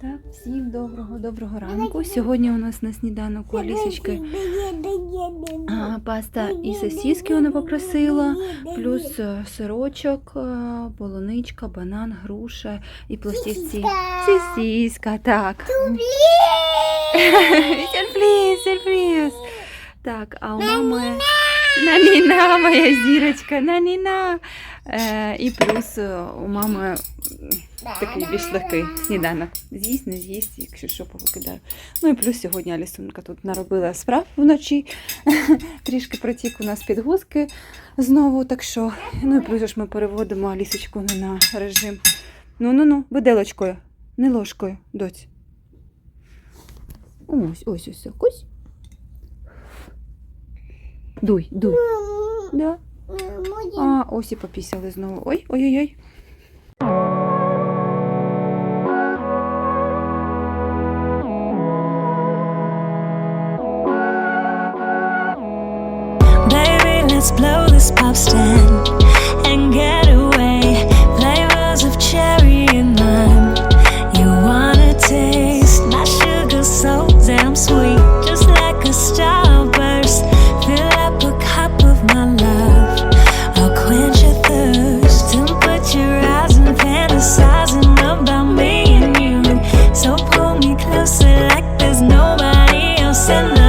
Так, всім доброго, доброго ранку. Сьогодні у нас на сніданок у Алісочки а, паста і сосиски вона попросила, плюс е, сирочок, е, полуничка, банан, груша і пластівці. Сосиска, так. Сюрприз, сюрприз. Так, а у мами Наніна, моя зірочка, Наніна. Е, і плюс е, у мами такий більш легкий сніданок. З'їсть, не з'їсть, якщо що повикидаю. Ну і плюс сьогодні Алісунка тут наробила справ вночі. Трішки протік у нас підгузки знову, так що. Ну і плюс ж ми переводимо Алісочку не на режим. Ну ну ну, виделочкою, не ложкою, доць. Ось, ось, ось, ось. Дуй, дуй. Да. А, ось і попісяли знову. Ой, ой-ой-ой. Let's blow this pop stand and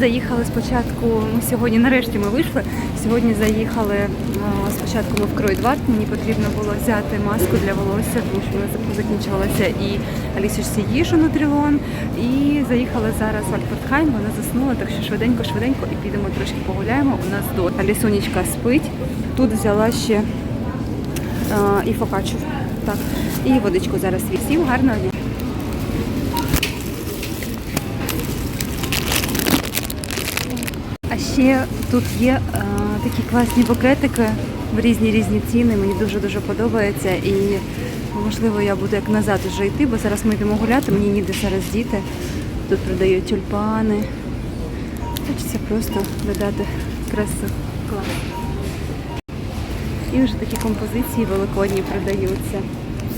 заїхали спочатку. Ми сьогодні, нарешті ми вийшли. Сьогодні заїхали спочатку ми в Кройдварт. Мені потрібно було взяти маску для волосся, тому що в мене зак- закінчувалася і Алісочці їжа Нутрілон. І заїхали зараз в Альфортхайм, вона заснула, так що швиденько-швиденько і підемо трошки погуляємо. У нас до Алісонечка спить. Тут взяла ще а, і фокачу. Так, і водичку зараз всім гарного дня. А ще тут є е, такі класні букетики в різні різні ціни. Мені дуже дуже подобається. І можливо я буду як назад вже йти, бо зараз ми йдемо гуляти, мені ніде зараз діти. Тут продають тюльпани. Хочеться просто додати красу. Клас. І вже такі композиції великодні продаються.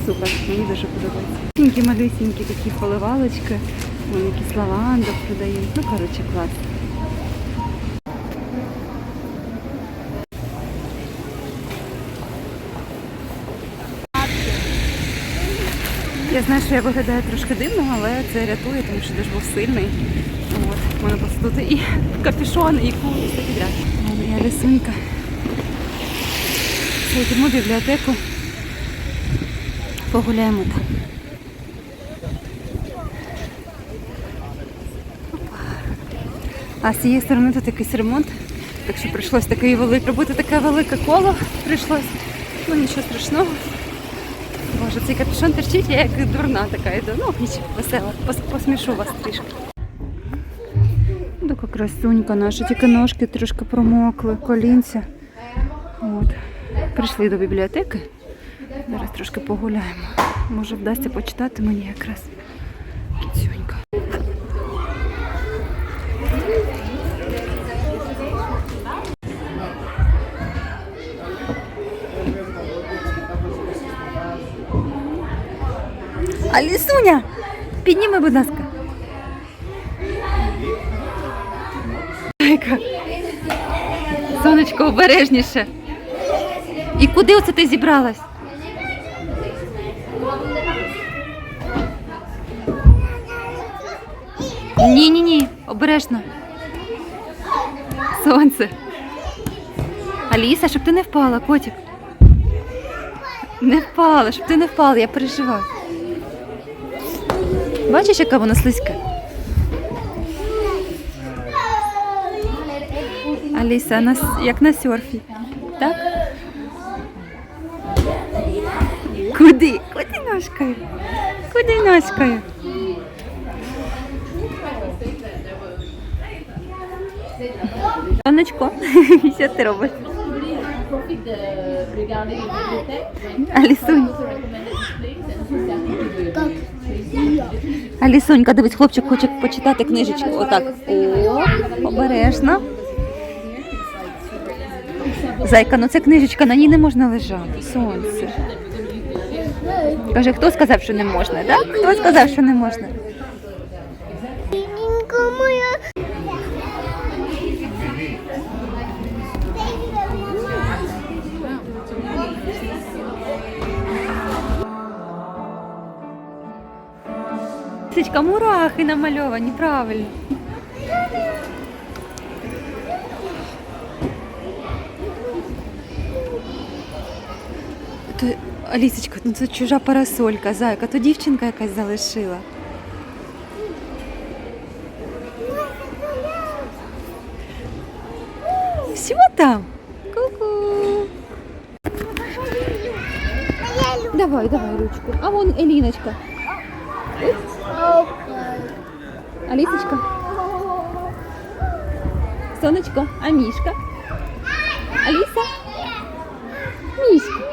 Супер, мені дуже подобається. Маленькі малюсінькі такі поливалочки, якісь лавандок продають. Ну, коротше, клас. Я знаю, що я виглядаю трошки дивно, але це рятує, тому що дощ був сильний. От, у мене просто тут і капюшон, і кул, і все підряд. Я лисунька. Все, йдемо в бібліотеку. Погуляємо там. А з цієї сторони тут якийсь ремонт. Так що прийшлось такий велик, робити таке велике коло. Прийшлось. Ну нічого страшного. Боже, цей капюшон терчить, я як дурна така йду. Ну, нічого, весела. Пос- Посмішу вас трішки. Така красунька наша, тільки ножки трошки промокли, колінця. От. Прийшли до бібліотеки. Зараз трошки погуляємо. Може вдасться почитати мені якраз. Алісуня! Підніми, будь ласка. Сонечко, обережніше. І куди оце ти зібралась? Ні, ні, ні, обережно. Сонце. Аліса, щоб ти не впала, котик. Не впала, щоб ти не впала, я переживаю. Бачиш, яка вона слизька? Аліса, на, як на серфі. Так? Куди? Куди ножкою? Куди ножкою? Сонечко, що ти робиш? bibliothèques. Алісунь. Алісонька, дивись, хлопчик хоче почитати книжечку. Отак. О, обережно. Зайка, ну це книжечка, на ній не можна лежати. Сонце. Каже, хто сказав, що не можна, так? Хто сказав, що не можна? Лисичка, мурахи намальовані, правильно. То, Алісочка, ну це чужа парасолька, зайка, то дівчинка якась залишила. Все там? Ку-ку. Давай, давай ручку. А вон Еліночка. Алісочка. Сонечко, а мішка? Аліса? Мішка.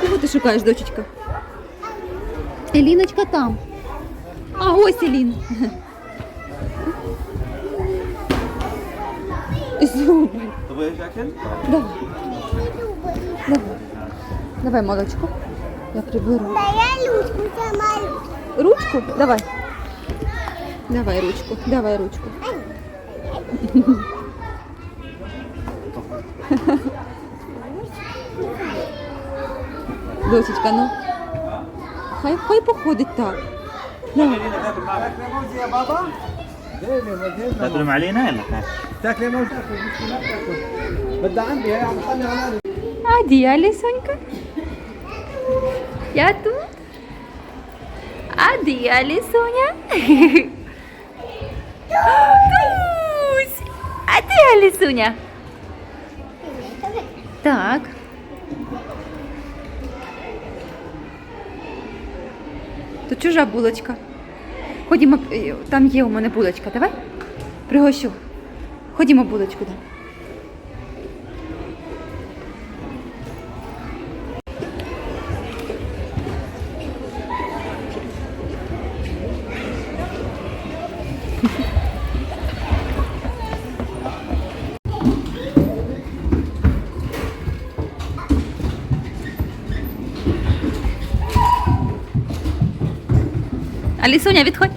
Кого ти шукаєш, дочечка? Еліночка там. А ось Еліна. Зубы. تبغى شكل؟ Давай. Давай. Давай молочко. Я приберу. Ручку? Давай. Давай ручку. Давай ручку. Дочечка, ну. Хай, хай походить так. Давай. يا بابا؟ تاكلوا علينا ولا تاكلي موز بدها عندي هي عم تطلع على А де Алісонька? Я тут. А де Алісоня? Тусь! А де Алісуня? Так. Тут чужа булочка. Ходімо, е, там є у мене булочка, давай. Пригощу. Ходімо булочку. Да. Алісуня, відходь.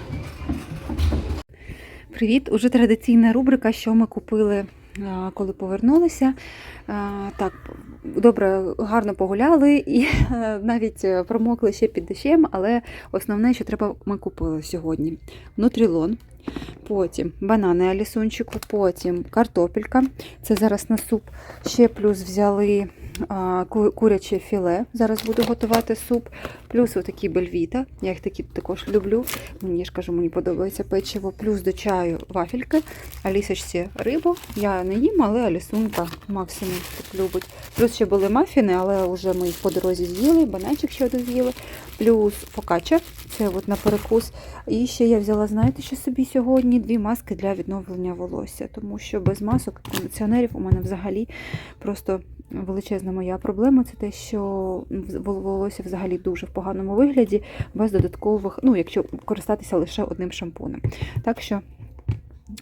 Привіт! Уже традиційна рубрика, що ми купили, коли повернулися. Так, добре, гарно погуляли і е, навіть е, промокли ще під дощем, але основне, що треба, ми купили сьогодні. Нутрілон, потім банани алісунчику, потім картопелька. Це зараз на суп. Ще плюс взяли куряче філе. Зараз буду готувати суп. Плюс отакі бельвіта. Я їх такі також люблю. Мені ж кажу, мені подобається печиво. Плюс до чаю вафельки. Алісочці рибу. Я не їм, але Алісунка максимум так любить. Плюс ще були мафіни, але вже ми їх по дорозі з'їли, бананчик ще один з'їли. Плюс фокача, це от на перекус. І ще я взяла, знаєте, що собі сьогодні дві маски для відновлення волосся, тому що без масок кондиціонерів у мене взагалі просто величезна моя проблема. Це те, що волосся взагалі дуже в поганому вигляді, без додаткових, ну, якщо користатися лише одним шампунем. Так що,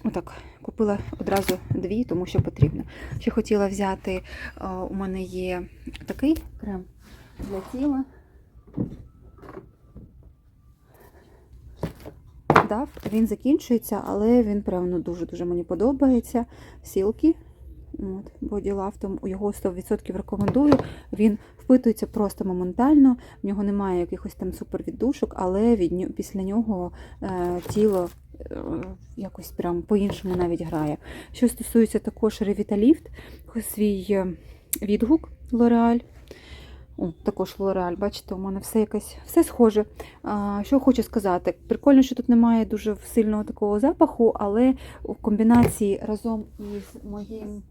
отак, купила одразу дві, тому що потрібно. Ще хотіла взяти, е, у мене є такий крем для тіла. Він закінчується, але він ну, дуже-дуже мені подобається. Сілки. Тому його 100% рекомендую. Він впитується просто моментально, в нього немає якихось там супервіддушок, але від після нього е, тіло е, якось прям по-іншому навіть грає. Що стосується також Revitalift, свій е, відгук L'Oreal. О, також L'Oreal, бачите, у мене все якось все схоже. А, що хочу сказати, прикольно, що тут немає дуже сильного такого запаху, але в комбінації разом із моїм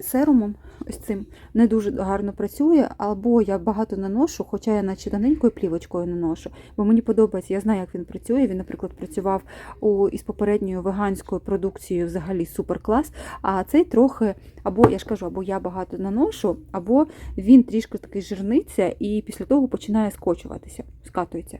серумом, ось цим, не дуже гарно працює, або я багато наношу, хоча я наче тоненькою плівочкою наношу, бо мені подобається, я знаю, як він працює. Він, наприклад, працював у, із попередньою веганською продукцією взагалі супер клас. А цей трохи, або я ж кажу, або я багато наношу, або він трішки такий жирниться і після того починає скочуватися, скатується.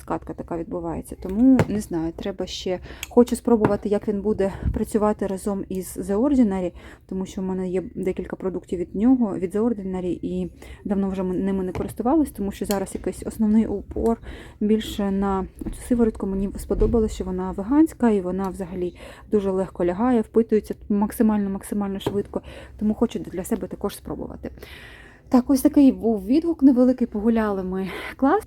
Скатка така відбувається. Тому не знаю, треба ще хочу спробувати, як він буде працювати разом із The Ordinary, тому що в мене є декілька продуктів від нього, від The Ordinary, і давно вже ми ними не користувалась, тому що зараз якийсь основний упор більше на цю сиворотку. Мені сподобалось, що вона веганська і вона взагалі дуже легко лягає, впитується максимально максимально швидко. Тому хочу для себе також спробувати. Так, ось такий був відгук невеликий. Погуляли ми клас.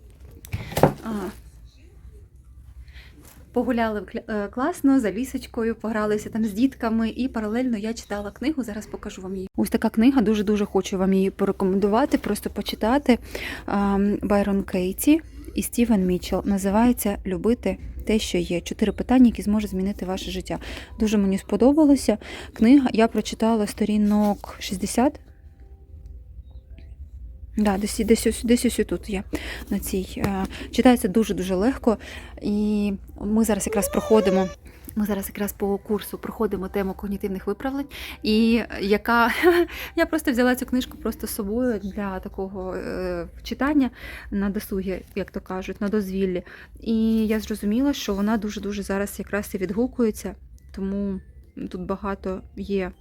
Погуляли е, класно за лісочкою, погралися там з дітками, і паралельно я читала книгу. Зараз покажу вам її. Ось така книга. Дуже дуже хочу вам її порекомендувати, просто почитати. Байрон Кейті і Стівен Мітчелл. Називається Любити те, що є. Чотири питання, які зможуть змінити ваше життя. Дуже мені сподобалося. Книга я прочитала сторінок 60. Да, десь, десь, ось, десь ось тут є на цій. Е, Читається дуже-дуже легко. І ми зараз якраз проходимо. Ми зараз якраз по курсу проходимо тему когнітивних виправлень, і яка я просто взяла цю книжку просто з собою для такого е, читання на досугі, як то кажуть, на дозвіллі. І я зрозуміла, що вона дуже дуже зараз якраз і відгукується, тому тут багато є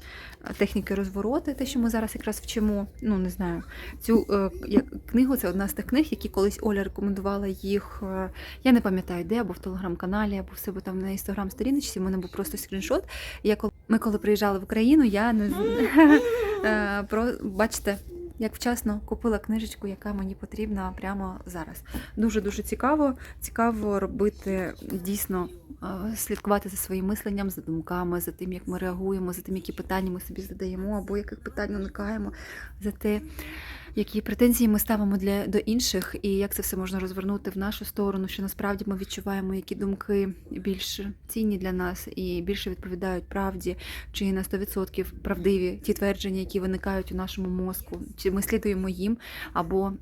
техніки розвороти, те, що ми зараз якраз вчимо. Ну не знаю, цю е, як- книгу це одна з тих книг, які колись Оля рекомендувала їх. е, я не пам'ятаю, де, або в телеграм-каналі, або в себе там на інстаграм-сторіночці. У мене був просто скріншот. Я коли ми коли приїжджали в Україну, я не е, бачите. Як вчасно купила книжечку, яка мені потрібна прямо зараз. Дуже дуже цікаво. Цікаво робити дійсно е, слідкувати за своїм мисленням, за думками, за тим, як ми реагуємо, за тим, які питання ми собі задаємо, або яких питань уникаємо, за те, які претензії ми ставимо для до інших, і як це все можна розвернути в нашу сторону, що насправді ми відчуваємо, які думки більш цінні для нас і більше відповідають правді, чи на 100% правдиві ті твердження, які виникають у нашому мозку, чи ми слідуємо їм, або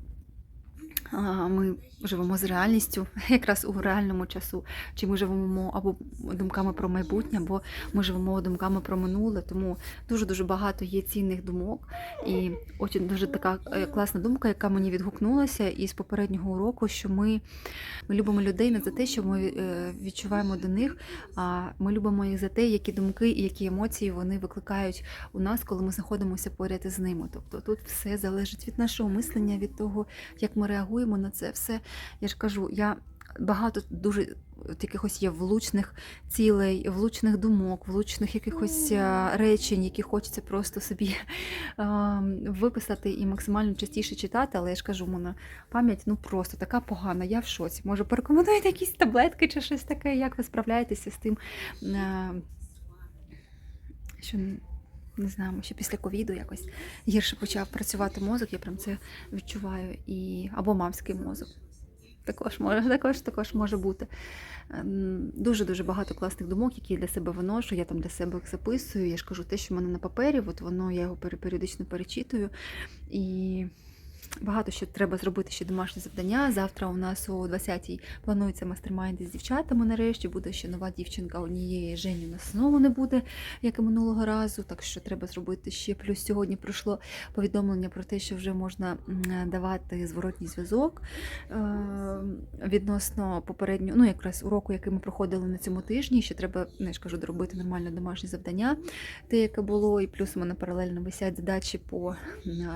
ми живемо з реальністю, якраз у реальному часу, чи ми живемо або думками про майбутнє, або ми живемо думками про минуле. Тому дуже дуже багато є цінних думок. І ось дуже така е, класна думка, яка мені відгукнулася із попереднього уроку, що ми, ми любимо людей не за те, що ми е, відчуваємо до них, а ми любимо їх за те, які думки і які емоції вони викликають у нас, коли ми знаходимося поряд із ними. Тобто тут все залежить від нашого мислення, від того, як ми реагуємо на це все. Я ж кажу, я багато дуже якихось є влучних цілей, влучних думок, влучних якихось речень, які хочеться просто собі а, виписати і максимально частіше читати. Але я ж кажу, мене пам'ять ну просто така погана. Я в шоці. Може, порекомендуєте якісь таблетки чи щось таке, як ви справляєтеся з тим, а, що не знаю, що після ковіду якось гірше почав працювати мозок, я прям це відчуваю. І... Або мамський мозок. Також може, також, також може бути. Дуже дуже багато класних думок, які я для себе виношу. Я там для себе їх записую. Я ж кажу, те, що в мене на папері, от воно я його періодично перечитую. І багато що треба зробити ще домашнє завдання. Завтра у нас о 20-й планується мастер-майнд з дівчатами. Нарешті буде ще нова дівчинка однієї Жені у нас знову не буде, як і минулого разу. Так що треба зробити ще. Плюс сьогодні пройшло повідомлення про те, що вже можна давати зворотній зв'язок е, відносно попереднього, ну якраз уроку, який ми проходили на цьому тижні. Ще треба, ну, я ж кажу, доробити нормальне домашнє завдання, те, яке було, і плюс у мене паралельно висять задачі по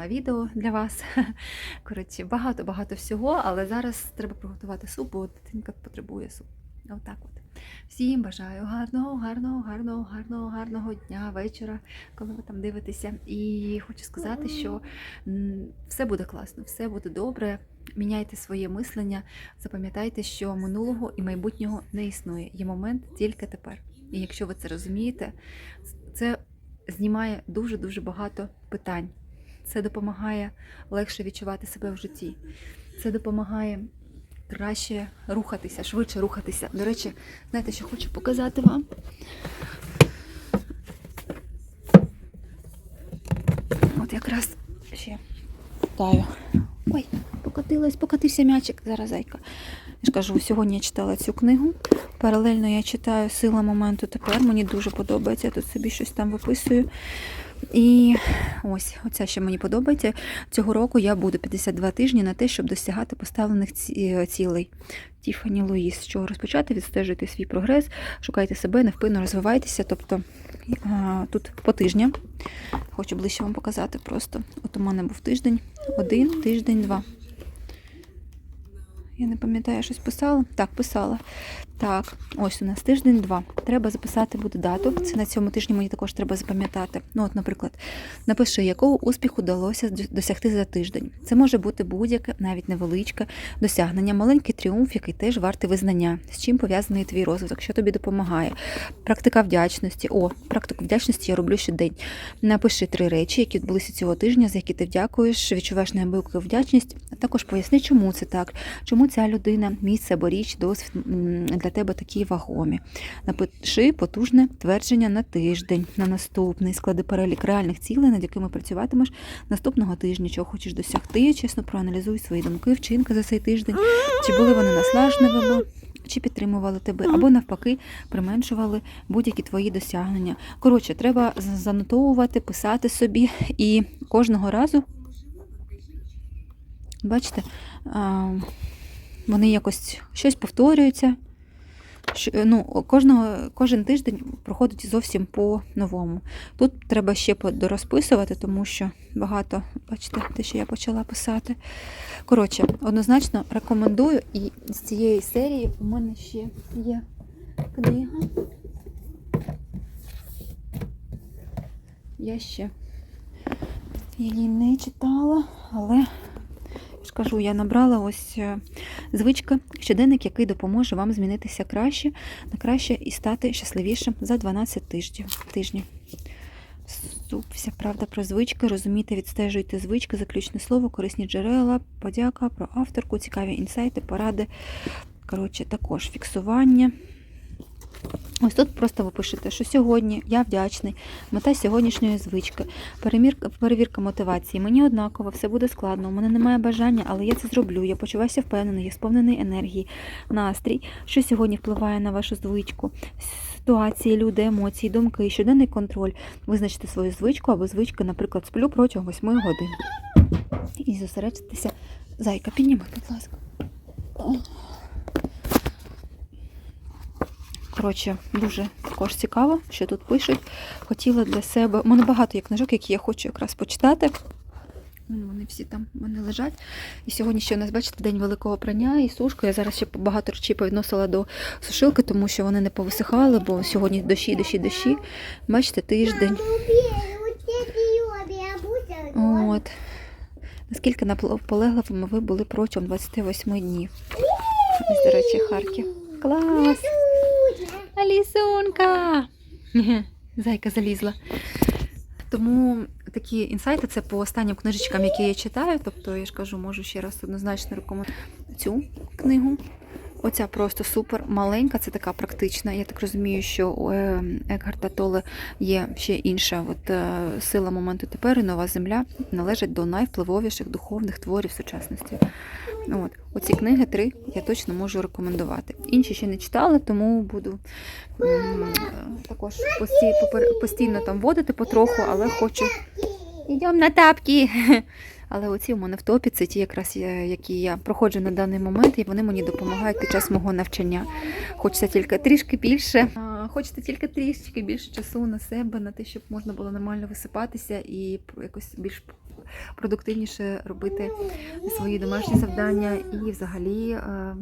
відео для вас. Коротше, багато-багато всього, але зараз треба приготувати суп, бо дитинка потребує суп. Отак от. Всім бажаю гарного, гарного, гарного, гарного, гарного дня, вечора, коли ви там дивитеся. І хочу сказати, що все буде класно, все буде добре. Міняйте своє мислення, запам'ятайте, що минулого і майбутнього не існує. Є момент тільки тепер. І якщо ви це розумієте, це знімає дуже-дуже багато питань. Це допомагає легше відчувати себе в житті. Це допомагає краще рухатися, швидше рухатися. До речі, знаєте, що хочу показати вам. От якраз ще таю. Ой, покотилась, покотився м'ячик. Зараз зайка. Я ж кажу, сьогодні я читала цю книгу. Паралельно я читаю Сила моменту тепер. Мені дуже подобається. Я тут собі щось там виписую. І ось, оця ще мені подобається. Цього року я буду 52 тижні на те, щоб досягати поставлених цілей. Тіфані Луїс, з чого розпочати, відстежуйте свій прогрес, шукайте себе, невпинно розвивайтеся. Тобто тут по тижням. Хочу ближче вам показати просто. От у мене був тиждень, один, тиждень, два. Я не пам'ятаю, щось писала? Так, писала. Так, ось у нас тиждень-два. Треба записати буде дату. Це на цьому тижні мені також треба запам'ятати. Ну, от, наприклад, напиши, якого успіху вдалося досягти за тиждень. Це може бути будь-яке, навіть невеличке досягнення, маленький тріумф, який теж вартий визнання, з чим пов'язаний твій розвиток, що тобі допомагає. Практика вдячності. О, практику вдячності я роблю щодень. Напиши три речі, які відбулися цього тижня, за які ти дякуєш, відчуваєш неабияку вдячність. А також поясни, чому це так, чому ця людина, місце або річ, досвід для тебе такі вагомі. Напиши потужне твердження на тиждень, на наступний, склади перелік реальних цілей, над якими працюватимеш наступного тижня, чого хочеш досягти, чесно проаналізуй свої думки, вчинки за цей тиждень, чи були вони наслажливими. Чи підтримували тебе, або навпаки применшували будь-які твої досягнення. Коротше, треба занотовувати, писати собі і кожного разу, бачите, вони якось щось повторюються. Ну, кожного, кожен тиждень проходить зовсім по-новому. Тут треба ще дорозписувати, тому що багато, бачите, те, що я почала писати. Коротше, однозначно рекомендую. І з цієї серії у мене ще є книга. Я ще її не читала, але я ж кажу, я набрала ось е, звичка, щоденник, який допоможе вам змінитися краще, на краще і стати щасливішим за 12 тижнів. тижнів. Суп, вся правда про звички. Розумійте, відстежуйте звички, заключне слово, корисні джерела, подяка про авторку, цікаві інсайти, поради. Коротше, також фіксування. Ось тут просто ви пишете, що сьогодні я вдячний, мета сьогоднішньої звички, перемірка, перевірка мотивації. Мені однаково, все буде складно, у мене немає бажання, але я це зроблю. Я почуваюся впевнений, я сповнений енергії, настрій, що сьогодні впливає на вашу звичку, ситуації, люди, емоції, думки, щоденний контроль. Визначте свою звичку або звички, наприклад, сплю протягом 8 годин. І зосередитися. Зайка, підніми, будь ласка. Коротше, дуже також цікаво, що тут пишуть. Хотіла для себе. У мене багато є книжок, які я хочу якраз почитати. Вони всі там в мене лежать. І сьогодні ще у нас, бачите, день великого прання і сушка. Я зараз ще багато речей повідносила до сушилки, тому що вони не повисихали, бо сьогодні дощі, дощі, дощі. Бачите, тиждень. От. Наскільки наполегливими ви були протягом 28 днів? Ось, Харків. Клас! Алісунка! Зайка залізла. Тому такі інсайти це по останнім книжечкам, які я читаю. Тобто, я ж кажу, можу ще раз однозначно рекомендувати цю книгу. Оця просто супер маленька, це така практична. Я так розумію, що у е, Екгарта Толе є ще інша от, е, сила моменту тепер і нова земля належать до найвпливовіших духовних творів сучасності. От. Оці книги три я точно можу рекомендувати. Інші ще не читала, тому буду е, також постійно там водити потроху, але хочу. Йдемо на тапки. Але оці у мене в топі це ті, якраз які я проходжу на даний момент, і вони мені допомагають під час мого навчання. Хочеться тільки трішки більше. а, Хочеться тільки трішки більше часу на себе, на те, щоб можна було нормально висипатися і якось більш продуктивніше робити свої домашні завдання і взагалі е,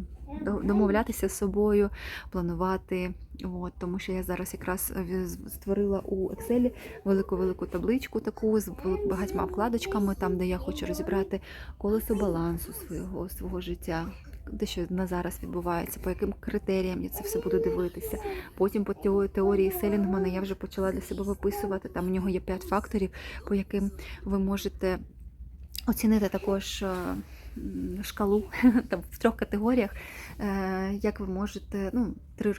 домовлятися з собою, планувати. От, тому що я зараз якраз е, створила у Excel велику-велику табличку таку з багатьма вкладочками, там, де я хочу розібрати колесо балансу свого, свого життя. Де що на зараз відбувається, по яким критеріям я це все буду дивитися. Потім по теорії Селінгмана я вже почала для себе виписувати. Там у нього є 5 факторів, по яким ви можете оцінити також е, шкалу там, в трьох категоріях, е, як ви можете, ну, три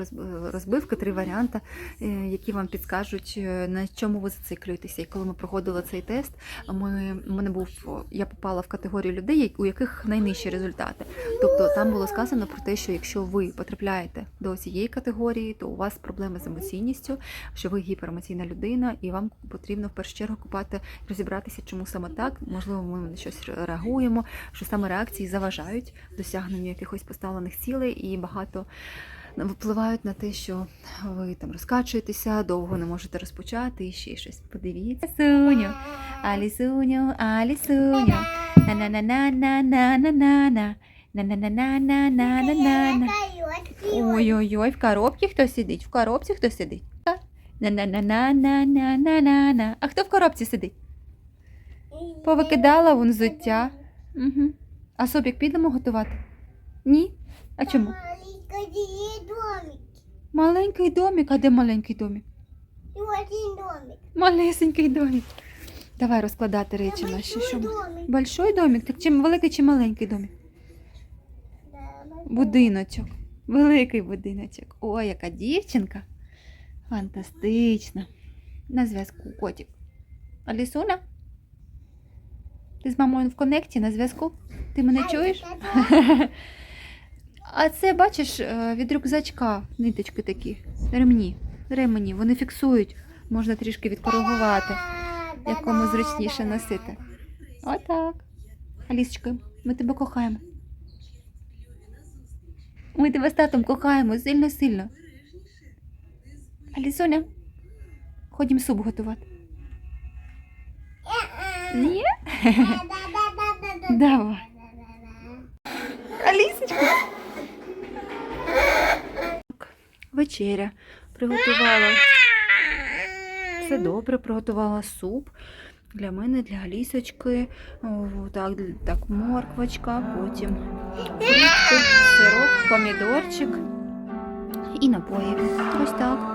розбивки, три варіанти, е, які вам підскажуть, е, на чому ви зациклюєтеся. І коли ми проходили цей тест, ми, мене був, я попала в категорію людей, у яких найнижчі результати. Тобто там було сказано про те, що якщо ви потрапляєте до цієї категорії, то у вас проблеми з емоційністю, що ви гіперемоційна людина, і вам потрібно в першу чергу купати, розібратися, чому саме так. Можливо, ми на щось реагуємо, що саме реакції заважають досягненню якихось поставлених цілей, і багато впливають на те, що ви там розкачуєтеся, довго не можете розпочати і ще щось. Подивіться, Соню, Алісуню, Алісуню, на-на-на-на-на-на-на-на. На-на-на-на-на-на-на-на. Ой-ой-ой, в коробці хто сидить? В коробці хто сидить? На-на-на-на-на-на-на-на. А хто в коробці сидить? Повикидала вон взуття. Угу. А собік підемо готувати? Ні? А чому? Маленький домик, а де маленький домик? Малесенький домик. Давай розкладати речі наші. Що ми? Большой домик? Так чим великий чи маленький домик? Будиночок. Великий будиночок. Ой, яка дівчинка. Фантастична. На зв'язку котик. Алісуна? Ти з мамою в конекті на зв'язку? Ти мене чуєш? А це, бачиш, е, від рюкзачка ниточки такі. Ремні. Ремені. Вони фіксують. Можна трішки відкоригувати, якому зручніше носити. Отак. Алісочка, ми тебе кохаємо. Ми тебе з татом кохаємо сильно-сильно. Алісоня, ходім суп готувати. Ні? Давай. Алісочка. Вечеря. Приготувала. Все добре, приготувала суп. Для мене, для Алісочки. Так, так, морквочка, потім фрукти, сироп, помідорчик і напої. Ось так.